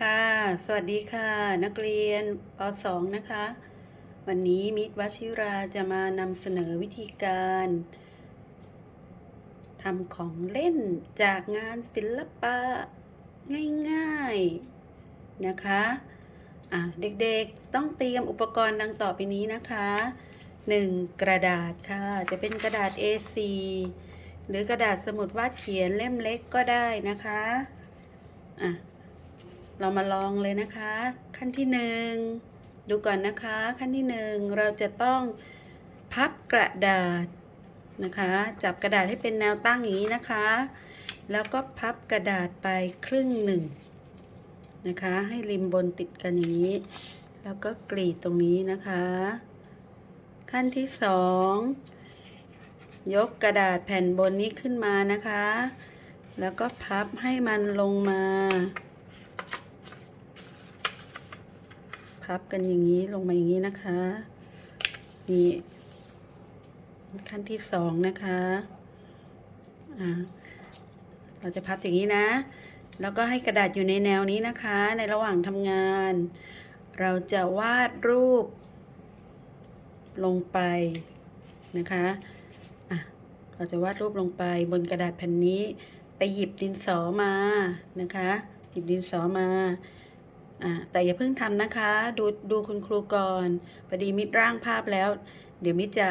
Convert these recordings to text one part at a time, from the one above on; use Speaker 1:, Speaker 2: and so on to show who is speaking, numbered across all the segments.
Speaker 1: ค่ะ สวัสดีค่ะ นักเรียนป .2 นะคะ วันนี้มิตรวชิราจะมานำเสนอวิธีการทำของเล่นจากงานศิลปะง่ายๆนะคะะเด็กๆต้องเตรียมอุปกรณ์ดังต่อไปนี้นะคะ 1. กระดาษค่ะ จะเป็นกระดาษ A4 หรือกระดาษสมุดวาดเขียนเล่มเล็กก็ได้นะคะอะ เรามาลองเลยนะคะ ขั้นที่หนึ่งดูก่อนนะคะ ขั้นที่หนึ่งเราจะต้องพับกระดาษนะคะ จับกระดาษให้เป็นแนวตั้งอย่างนี้นะคะ แล้วก็พับกระดาษไปครึ่งหนึ่งนะคะ ให้ริมบนติดกันอย่างนี้ แล้วก็กรีดตรงนี้นะคะ ขั้นที่สองยกกระดาษแผ่นบนนี้ขึ้นมานะคะ แล้วก็พับให้มันลงมา พับกันอย่างนี้ลงมาอย่างนี้นะคะนี่ขั้นที่สองนะคะอ่าเราจะพับอย่างนี้นะ แล้วก็ให้กระดาษอยู่ในแนวนี้นะคะ ในระหว่างทำงาน เราจะวาดรูป ลงไปนะคะอะเราจะวาดรูปลงไปบนกระดาษแผ่นนี้ ไปหยิบดินสอมานะคะ หยิบดินสอมาอ่า แต่อย่าเพิ่งทำนะคะ ดูดูคุณครูก่อนพอดีมิดร่างภาพแล้ว เดี๋ยวมิดจะ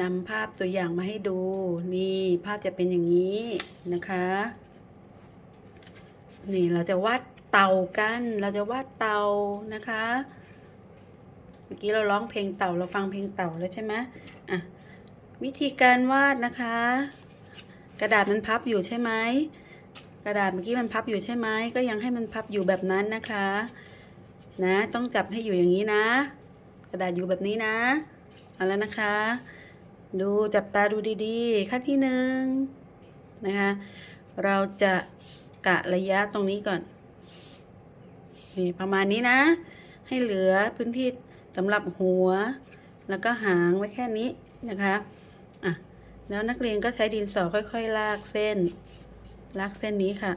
Speaker 1: นำภาพตัวอย่างมาให้ดู นี่ภาพจะเป็นอย่างนี้นะคะ นี่เราจะวาดเต่ากัน เราจะวาดเต่านะคะ เมื่อกี้เราร้องเพลงเต่าเราฟังเพลงเต่าแล้วใช่ไหมอะวิธีการวาดนะคะ กระดาษมันพับอยู่ใช่ไหม กระดาษเมื่อกี้มันพับอยู่ใช่ไหมก็ยังให้มันพับอยู่แบบนั้นนะคะ นะ ต้องจับให้อยู่อย่างนี้นะ กระดาษอยู่แบบนี้นะเอาแล้วนะคะ ดูจับตาดูดีๆ ขั้นที่หนึ่งนะคะ เราจะกะระยะตรงนี้ก่อนนี่ประมาณนี้นะ ให้เหลือพื้นที่สำหรับหัว แล้วก็หางไว้แค่นี้นะคะอะแล้วนักเรียนก็ใช้ดินสอค่อย ๆ ลากเส้น ลากเส้นนี้ค่ะ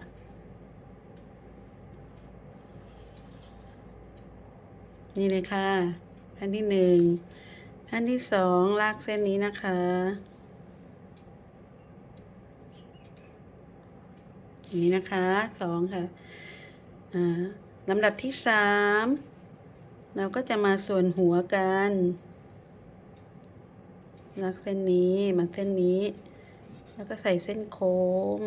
Speaker 1: นี่เลยค่ะอันที่หนึ่งอันที่สองลากเส้นนี้นะคะ นี่นะคะสองค่ะอ่าลำดับที่สามเราก็จะมาส่วนหัวกันลากเส้นนี้มาเส้นนี้ แล้วก็ใส่เส้นโค้ง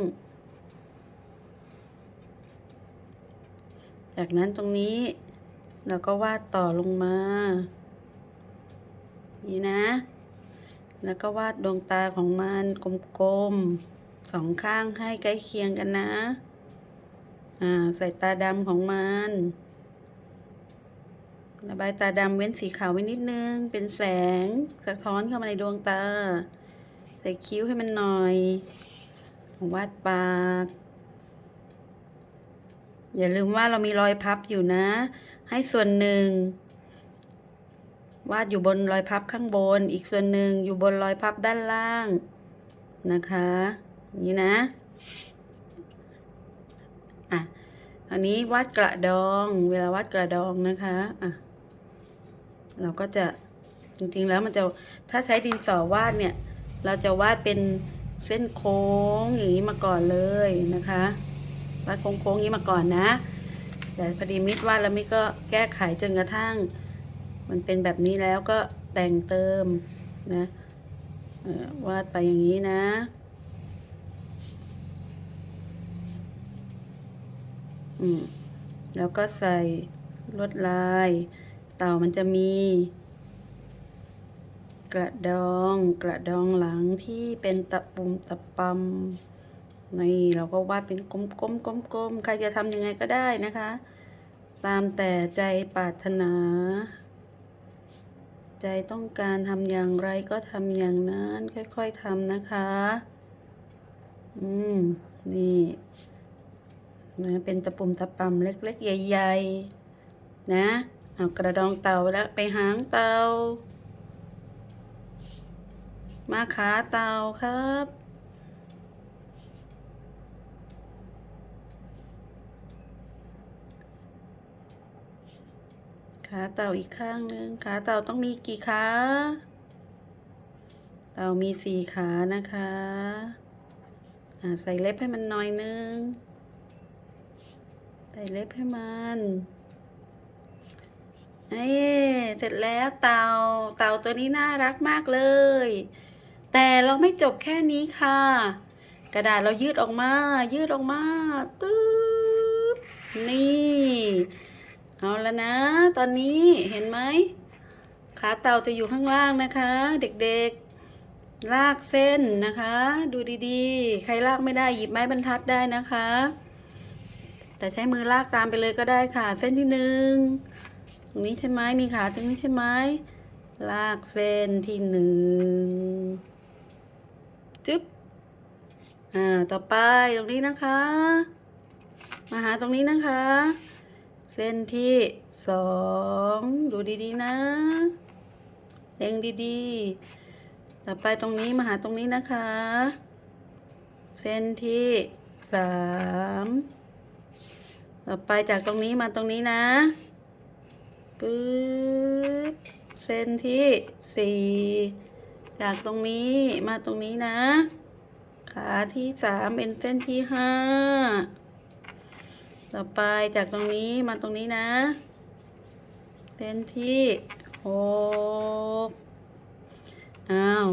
Speaker 1: จากนั้นตรงนี้เราก็วาดต่อลงมา นี่นะ แล้วก็วาดดวงตาของมันกลมๆสองข้างให้ใกล้เคียงกันนะ อ่า ใส่ตาดำของมันระบายตาดำเว้นสีขาวไว้นิดนึง เป็นแสงสะท้อนเข้ามาในดวงตา ใส่คิ้วให้มันหน่อย วาดปาก อย่าลืมว่าเรามีรอยพับอยู่นะ ให้ส่วนหนึ่ง วาดอยู่บนรอยพับข้างบน อีกส่วนหนึ่งอยู่บนรอยพับด้านล่างนะคะนี้นะอะอันนี้วาดกระดอง เวลาวาดกระดองนะคะอะเราก็จะจริงๆแล้วมันจะถ้าใช้ดินสอวาดเนี่ย เราจะวาดเป็นเส้นโค้งอย่างนี้มาก่อนเลยนะคะ วาดโค้งๆนี้มาก่อนนะ แต่พอดีมิดวาดแล้วมิดก็แก้ไขจนกระทั่ง มันเป็นแบบนี้แล้วก็แต่งเติมนะวาดไปอย่างนี้นะอืมแล้วก็ใส่ลวดลาย เต่ามันจะมี กระดอง กระดองหลังที่เป็นตะปุ่มตะปำ นี่เราก็วาดเป็นกลมๆกลมๆใครจะทำยังไงก็ได้นะคะ ตามแต่ใจปรารถนา ใจต้องการทำอย่างไรก็ทำอย่างนั้น ค่อยๆทำนะคะ อืม นี่นะเป็นตะปุ่มตะปำเล็กๆ ใหญ่ๆ นะ เอากระดองเต่าแล้วไปหางเต่า มาขาเต่าครับ ขาเต่าอีกข้างหนึ่งขาเต่าต้องมีกี่ขา เต่ามีสี่ขานะคะอ่าใส่เล็บให้มันหน่อยนึง ใส่เล็บให้มันเอ้เสร็จแล้วเต่า เต่าตัวนี้น่ารักมากเลย แต่เราไม่จบแค่นี้ค่ะ กระดาษเรายืดออกมา ยืดออกมาตึ๊บนี่ เอาแล้วนะ ตอนนี้เห็นไหมขาเต่าจะอยู่ข้างล่างนะคะ เด็กๆ ลากเส้นนะคะ ดูดีๆ ใครลากไม่ได้หยิบไม้บรรทัดได้นะคะ แต่ใช้มือลากตามไปเลยก็ได้ค่ะ เส้นที่หนึ่งตรงนี้ใช่ไหมมีขาตรงนี้ใช่ไหมลากเส้นที่หนึ่งจึ๊บอ่าต่อไปตรงนี้นะคะ มาหาตรงนี้นะคะ ส้นที่สองดูดีๆนะเล็งดีๆ ต่อไปตรงนี้มาหาตรงนี้นะคะ เส้นที่สามต่อไปจากตรงนี้มาตรงนี้นะปึ๊บเส้นที่สี่จากตรงนี้มาตรงนี้นะ ขาที่สามเป็นเส้นที่ห้า ต่อไปจากตรงนี้มาตรงนี้นะเส้นที่หกอ้าว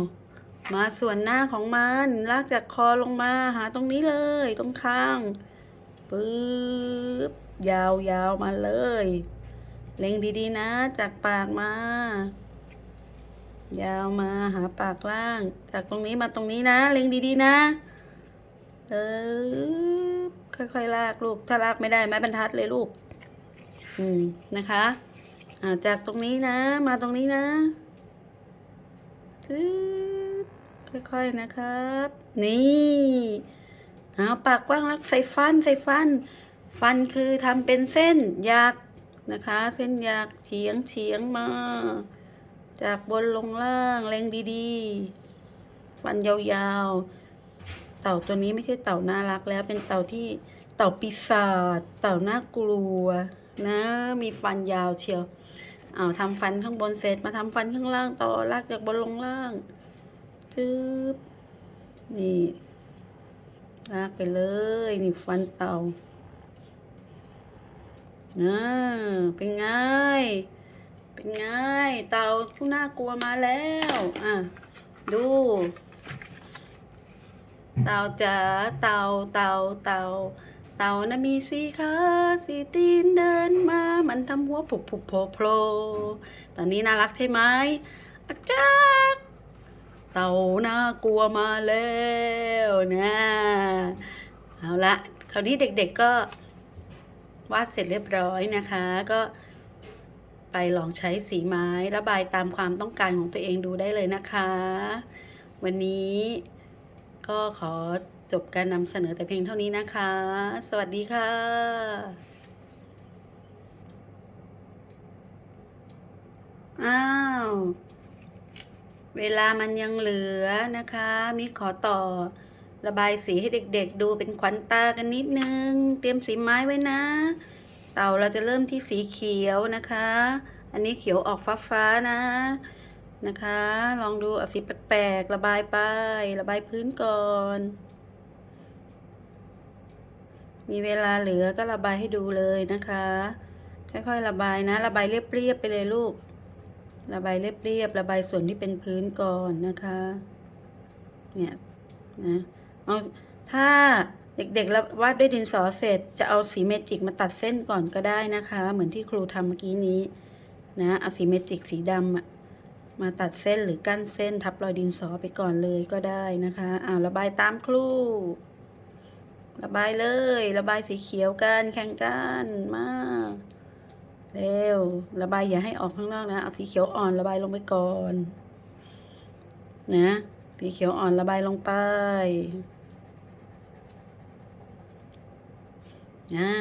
Speaker 1: มาส่วนหน้าของมันลากจากคอลงมาหาตรงนี้เลย ตรงข้างปึ๊บยาวยาวมาเลย เล็งดีๆนะ จากปากมา ยาวมาหาปากล่าง จากตรงนี้มาตรงนี้นะ เล็งดีๆนะเออ ค่อยๆลากลูก ถ้าลากไม่ได้ไม้บรรทัดเลยลูก อืมนะคะอ่าจากตรงนี้นะ มาตรงนี้นะจึ๊บค่อยๆนะครับ นี่เอาปากกว้างแล้วใส่ฟันใส่ฟัน ฟันคือทำเป็นเส้นหยักนะคะ เส้นหยักเฉียงเฉียงมา จากบนลงล่างเล็งดีๆ ฟันยาวๆ เต่าตัวนี้ไม่ใช่เต่าน่ารักแล้ว เป็นเต่าที่เต่าปีศาจเต่าน่ากลัว นะ มีฟันยาวเชียวเอาทำฟันข้างบนเสร็จมาทำฟันข้างล่างต่อลากจากบนลงล่างจึ๊บนี่ลากไปเลยนี่ฟันเต่าอ่าเป็นไงเป็นไงเต่าผู้น่ากลัวมาแล้ว อะ ดู เต่าจ๋าเต่าเต่าเต่าเต่านะมีสีขาสีตีนเดินมา มันทำหัวผุบผุบโผล่โผล่ตอนนี้น่ารักใช่ไหมอาจักเต่าน่ากลัวมาแล้วนะเอาละคราวนี้เด็กๆก็วาดเสร็จเรียบร้อยนะคะ ก็ไปลองใช้สีไม้ระบายตามความต้องการของตัวเองดูได้เลยนะคะ วันนี้ ก็ขอจบการนำเสนอแต่เพียงเท่านี้นะคะ สวัสดีค่ะอ้าว เวลามันยังเหลือนะคะ มีขอต่อระบายสีให้เด็กๆ ดูเป็นขวัญตากันนิดนึง เตรียมสีไม้ไว้นะ เต่าเราจะเริ่มที่สีเขียวนะคะ อันนี้เขียวออกฟ้าๆนะ นะคะ ลองดูเอาสีแปลกๆระบายไประบายพื้นก่อน มีเวลาเหลือก็ระบายให้ดูเลยนะคะ ค่อยๆระบายนะ ระบายเรียบๆไปเลยลูก ระบายเรียบๆระบายส่วนที่เป็นพื้นก่อนนะคะ เนี่ยนะเอาถ้าเด็กๆวาดด้วยดินสอเสร็จ จะเอาสีเมจิกมาตัดเส้นก่อนก็ได้นะคะ เหมือนที่ครูทำเมื่อกี้นี้ นะเอาสีเมจิกสีดำอะ มาตัดเส้นหรือกั้นเส้นทับรอยดินสอไปก่อนเลยก็ได้นะคะอ่าระบายตามครูระบายเลย ระบายสีเขียวกันแข่งกันมาเร็วระบายอย่าให้ออกข้างนอกนะเอาสีเขียวอ่อนระบายลงไปก่อน นะสีเขียวอ่อนระบายลงไปอ่า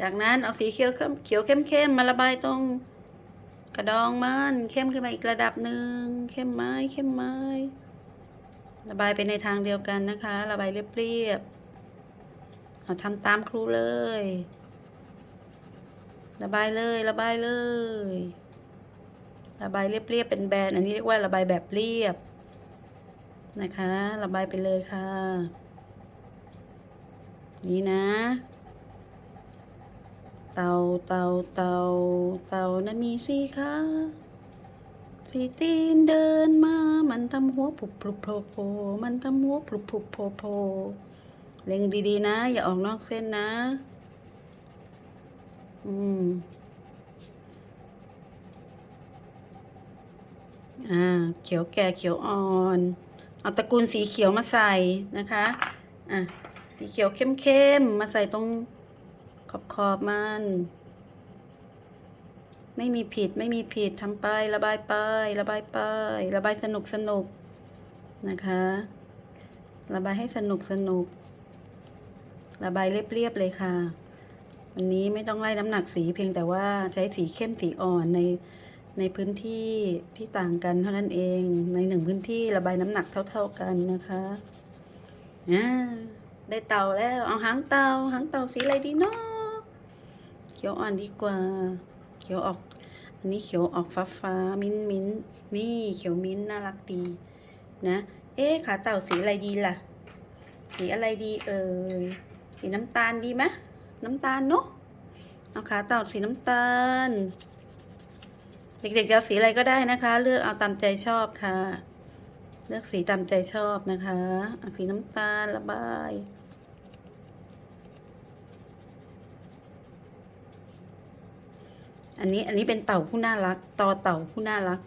Speaker 1: จากนั้นเอาสีเขียวเข้มเขียวเข้มๆมาระบายตรง ระดองมันเข้มขึ้นมาอีกระดับหนึ่งเข้มไม้เข้มไม้ระบายไปในทางเดียวกันนะคะ ระบายเรียบๆเอาทำตามครูเลย ระบายเลยระบายเลย ระบายเรียบๆเป็นแบนอันนี้เรียกว่าระบายแบบเรียบนะคะ ระบายไปเลยค่ะ นี่นะ เต่าเต่าเต่าเต่านั้นมีสี่ขาสี่ตีนเดินมา มันทำหัวผุบผุบโผล่โผล่มันทำหัวผุบผุบโผล่โผล่เล็งดีๆนะ อย่าออกนอกเส้นนะ อืม อ่า เขียวแก่เขียวอ่อน เอาตระกูลสีเขียวมาใส่นะคะ อะ สีเขียวเข้มๆ มาใส่ตรง ขอบขอบมัน ไม่มีผิดไม่มีผิดทำไป ระบายไประบายไประบายสนุกสนุกนะคะ ระบายให้สนุกสนุก ระบายเรียบๆเลยค่ะ วันนี้ไม่ต้องไล่น้ำหนักสีเพียงแต่ว่าใช้สีเข้มสีอ่อนในในพื้นที่ที่ต่างกันเท่านั้นเอง ในหนึ่งพื้นที่ระบายน้ำหนักเท่า ๆกันนะคะอ่าได้เต่าแล้ว เอาหางเต่าหางเต่าสีอะไรดีเนาะ ขียวอ่อนดีกว่า เขียวออก อันนี้เขียวออกฟ้าฟ้าๆมิ้นท์มิ้นท์นี่เขียวมิ้นท์น่ารักดี นะ เอ๊ะขาเต่าสีอะไรดีล่ะ สีอะไรดีเอ่ย สีน้ำตาลดีไหมน้ำตาลเนาะ เอาขาเต่าสีน้ำตาล เด็กๆจะเอาสีอะไรก็ได้นะคะ เลือกเอาตามใจชอบค่ะ เลือกสีตามใจชอบนะคะ เอาสีน้ำตาลระบาย อันนี้อันนี้เป็นเต่าผู้น่ารัก ต่อเต่าผู้น่ารัก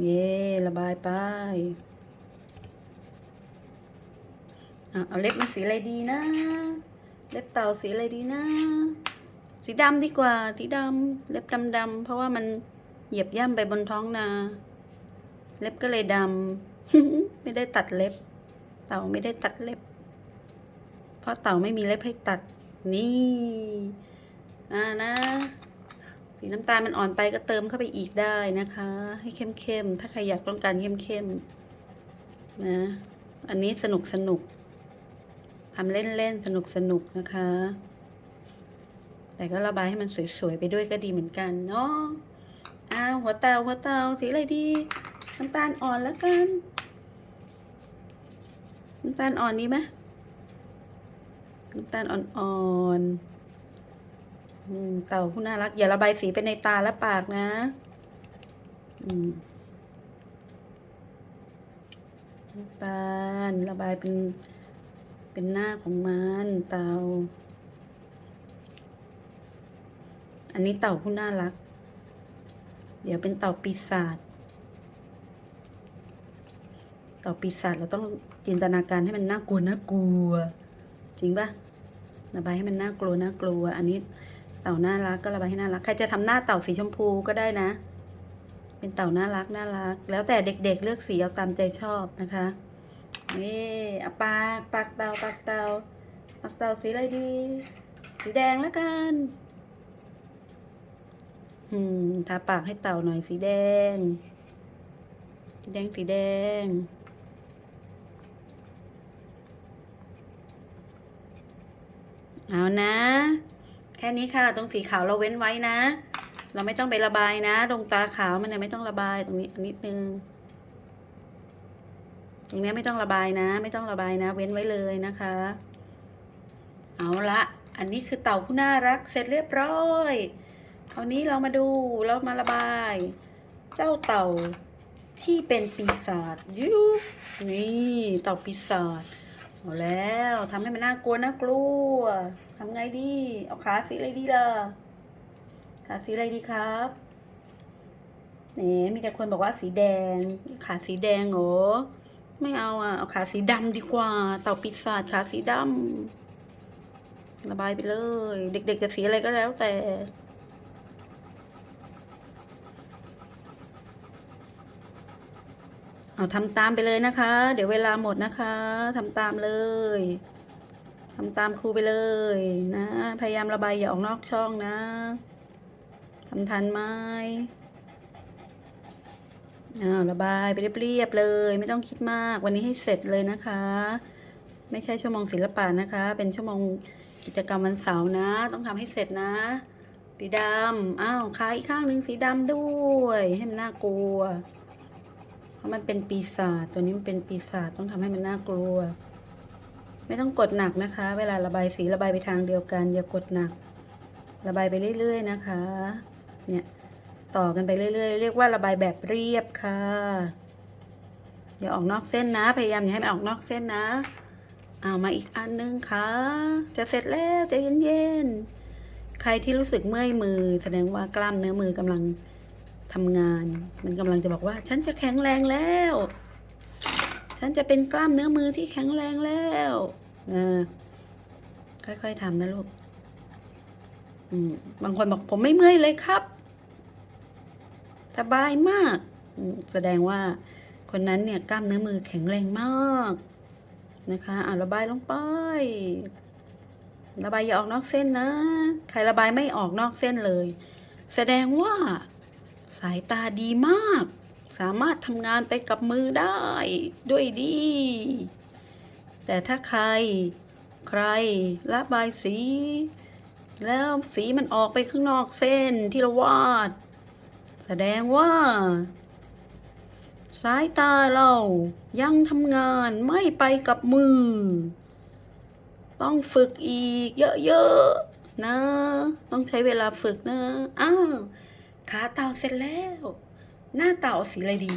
Speaker 1: เย่ระบายไปเอาเล็บมันสีอะไรดีนะ เล็บเต่าสีอะไรดีนะ สีดำดีกว่า สีดำเล็บดำดำๆเพราะว่ามันเหยียบย่ำไปบนท้องนา เล็บก็เลยดำไม่ได้ตัดเล็บ เต่าไม่ได้ตัดเล็บ เพราะเต่าไม่มีเล็บให้ตัด นี่ อ่านะ สีน้ำตาลมันอ่อนไปก็เติมเข้าไปอีกได้นะคะ ให้เข้มๆ ถ้าใครอยากต้องการเข้มๆนะ อันนี้สนุกสนุกทำเล่นๆ สนุกสนุกนะคะ แต่ก็ระบายให้มันสวยๆ ไปด้วยก็ดีเหมือนกันเนาะอ้าวหัวเตาหัวเตาสีอะไรดี น้ำตาลอ่อนแล้วกัน น้ำตาลอ่อนดีไหมน้ำตาลอ่อนๆ เต่าผู้น่ารัก อย่าระบายสีไปในตาและปากนะอืมตาลระบายเป็น เป็นหน้าของมันเต่า อันนี้เต่าผู้น่ารัก เดี๋ยวเป็นเต่าปีศาจ เต่าปีศาจเราต้องจินตนาการให้มันน่ากลัวน่ากลัว จริงปะระบายให้มันน่ากลัวน่ากลัว อันนี้ เต่าน่ารักก็ระบายให้น่ารัก ใครจะทำหน้าเต่าสีชมพูก็ได้นะ เป็นเต่าน่ารักน่ารัก แล้วแต่เด็กๆเลือกสีเอาตามใจชอบนะคะนี่อปากปากเต่าปากเต่าปากเต่าสีอะไรดี สีแดงแล้วกันอืมทาปากให้เต่าหน่อยสีแดง สีแดงสีแดงเอานะ แค่นี้ค่ะ ตรงสีขาวเราเว้นไว้นะ เราไม่ต้องไประบายนะ ตรงตาขาวมันเนี่ยไม่ต้องระบายตรงนี้นิดนึง ตรงเนี้ยไม่ต้องระบายนะ ไม่ต้องระบายนะ เว้นไว้เลยนะคะ เอาละอันนี้คือเต่าผู้น่ารักเสร็จเรียบร้อยคราวนี้เรามาดูเรามาระบาย เจ้าเต่าที่เป็นปีศาจยูนี่เต่าปีศาจ เอาแล้วทำให้มันน่ากลัวน่ากลัวทำไงดี เอาขาสีอะไรดีล่ะขาสีอะไรดีครับเนี่ยมีแต่คนบอกว่าสีแดง ขาสีแดงเหรอไม่เอาอะ เอาขาสีดำดีกว่า เต่าปีศาจขาสีดำระบายไปเลย เด็กๆจะสีอะไรก็แล้วแต่ เอาทำตามไปเลยนะคะ เดี๋ยวเวลาหมดนะคะทำตามเลยทำตามครูไปเลยนะ พยายามระบายอย่าออกนอกช่องนะทำทันไหมอ้าวระบายไปเรียบๆเลย ไม่ต้องคิดมากวันนี้ให้เสร็จเลยนะคะ ไม่ใช่ชั่วโมงศิลปะนะคะ เป็นชั่วโมงกิจกรรมวันเสาร์นะ ต้องทำให้เสร็จนะสีดำอ้าวขาอีกข้างหนึ่งสีดำด้วย ให้มันน่ากลัว ราะมันเป็นปีศาจตัวนี้มันเป็นปีศาจต้องทำให้มันน่ากลัว ไม่ต้องกดหนักนะคะ เวลาระบายสีระบายไปทางเดียวกัน อย่ากดหนัก ระบายไปเรื่อย ๆ นะคะ เนี่ยต่อกันไปเรื่อย ๆ เรียกว่าระบายแบบเรียบค่ะอย่าออกนอกเส้นนะ พยายามอย่าให้มันออกนอกเส้นนะ เอามาอีกอันนึงค่ะ จะเสร็จแล้วใจเย็นๆใครที่รู้สึกเมื่อยมือ แสดงว่ากล้ามเนื้อมือกำลัง ทำงาน มันกำลังจะบอกว่า ฉันจะแข็งแรงแล้ว ฉันจะเป็นกล้ามเนื้อมือที่แข็งแรงแล้วนะค่อยๆทำนะลูกบางคนบอกผมไม่เมื่อยเลยครับ สบายมาก แสดงว่าคนนั้นเนี่ยกล้ามเนื้อมือแข็งแรงมากนะคะอะระบายลงไประบายอย่าออกนอกเส้นนะ ใครระบายไม่ออกนอกเส้นเลย แสดงว่า สายตาดีมาก สามารถทำงานไปกับมือได้ด้วยดี แต่ถ้าใคร ใครระบายสี แล้วสีมันออกไปข้างนอกเส้นที่เราวาด แสดงว่า สายตาเรายังทำงานไม่ไปกับมือ ต้องฝึกอีกเยอะๆนะ ต้องใช้เวลาฝึกนะ อ้าว ขาเต่าเสร็จแล้ว หน้าเต่าเอาสีอะไรดี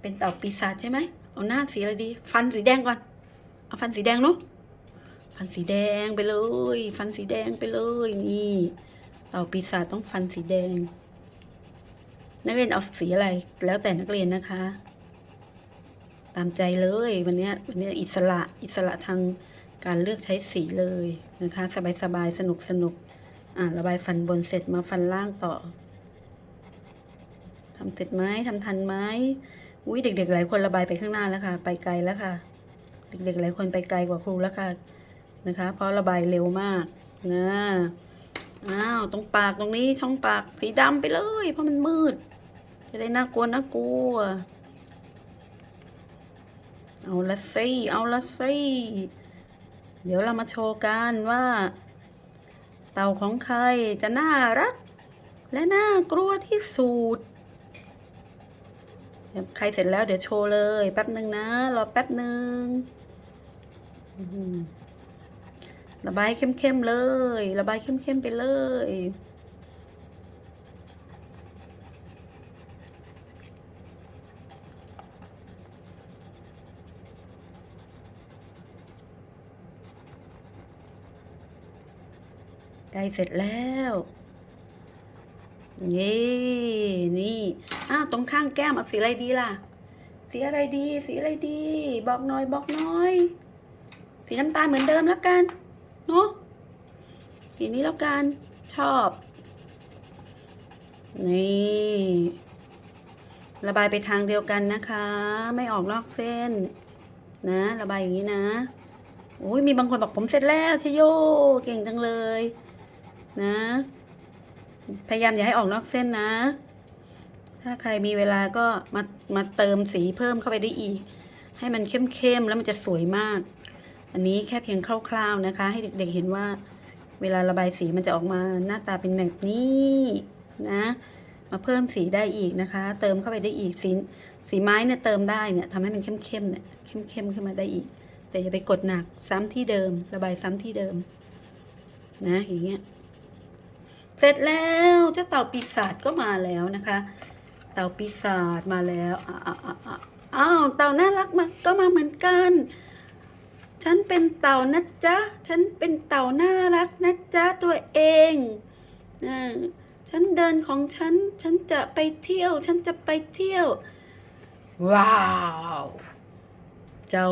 Speaker 1: เป็นเต่าปีศาจใช่ไหมเอาหน้าสีอะไรดี ฟันสีแดงก่อน เอาฟันสีแดงเนาะฟันสีแดงไปเลย ฟันสีแดงไปเลยนี่ เต่าปีศาจต้องฟันสีแดง นักเรียนเอาสีอะไร แล้วแต่นักเรียนนะคะ ตามใจเลยวันนี้วันนี้อิสระอิสระทางการเลือกใช้สีเลยนะคะ สบายสบายสนุกสนุกอ่าระบายฟันบนเสร็จมาฟันล่างต่อ ทำเสร็จไหมทำทันไหมอุ้ยเด็ก ๆ หลายคนระบายไปข้างหน้าแล้วค่ะ ไปไกลแล้วค่ะ เด็ก ๆ หลายคนไปไกลกว่าครูแล้วค่ะนะคะ เพราะระบายเร็วมากนะอ้าวตรงปากตรงนี้ช่องปากสีดำไปเลย เพราะมันมืด จะได้น่ากลัวน่ากลัว เอาละสิเอาละสิเดี๋ยวเรามาโชว์กันว่า เต่าของใครจะน่ารัก และน่ากลัวที่สุด ใครเสร็จแล้วเดี๋ยวโชว์เลย แป๊บหนึ่งนะ รอแป๊บหนึ่งระบายเข้มๆเลย ระบายเข้มๆไปเลยใกล้เสร็จแล้ว เย้นี่อ้าวตรงข้างแก้มเอาสีอะไรดีล่ะ สีอะไรดี สีอะไรดี บอกหน่อยบอกหน่อย สีน้ำตาลเหมือนเดิมแล้วกันเนาะสีนี้แล้วกันชอบ นี่ ระบายไปทางเดียวกันนะคะ ไม่ออกนอกเส้น นะ ระบายอย่างนี้นะโอ้ยมีบางคนบอกผมเสร็จแล้วชโย เก่งจังเลย นะ พยายามอย่าให้ออกนอกเส้นนะ ถ้าใครมีเวลาก็มามาเติมสีเพิ่มเข้าไปได้อีก ให้มันเข้มๆแล้วมันจะสวยมาก อันนี้แค่เพียงคร่าวๆนะคะ ให้เด็กๆเห็นว่า เวลาระบายสีมันจะออกมาหน้าตาเป็นแบบนี้นะมาเพิ่มสีได้อีกนะคะ เติมเข้าไปได้อีกสีสีไม้เนี่ยเติมได้เนี่ยทำให้มันเข้มๆเนี่ยเข้มๆขึ้นมาได้อีก แต่อย่าไปกดหนักซ้ำที่เดิม ระบายซ้ำที่เดิม นะอย่างเงี้ย เสร็จแล้วเจ้าเต่าปีศาจก็มาแล้วนะคะ เต่าปีศาจมาแล้วอ้าวเต่าน่ารักมาก็มาเหมือนกัน ฉันเป็นเต่านะจ๊ะฉันเป็นเต่าน่ารักนะจ๊ะตัวเองอ่าฉันเดินของฉัน ฉันจะไปเที่ยว ฉันจะไปเที่ยว ว้าว เจ้า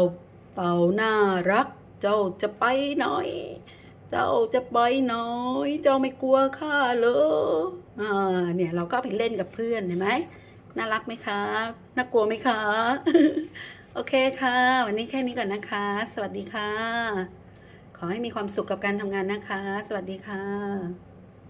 Speaker 1: เต่าน่ารัก เจ้าจะไปไหน เจ้าจะไปน้อย เจ้าไม่กลัวข้าเหรออ่าเนี่ยเราก็ไปเล่นกับเพื่อนเห็นไหมน่ารักไหมคะน่ากลัวไหมคะโอเคค่ะ วันนี้แค่นี้ก่อนนะคะ สวัสดีค่ะ ขอให้มีความสุขกับการทำงานนะคะ สวัสดีค่ะ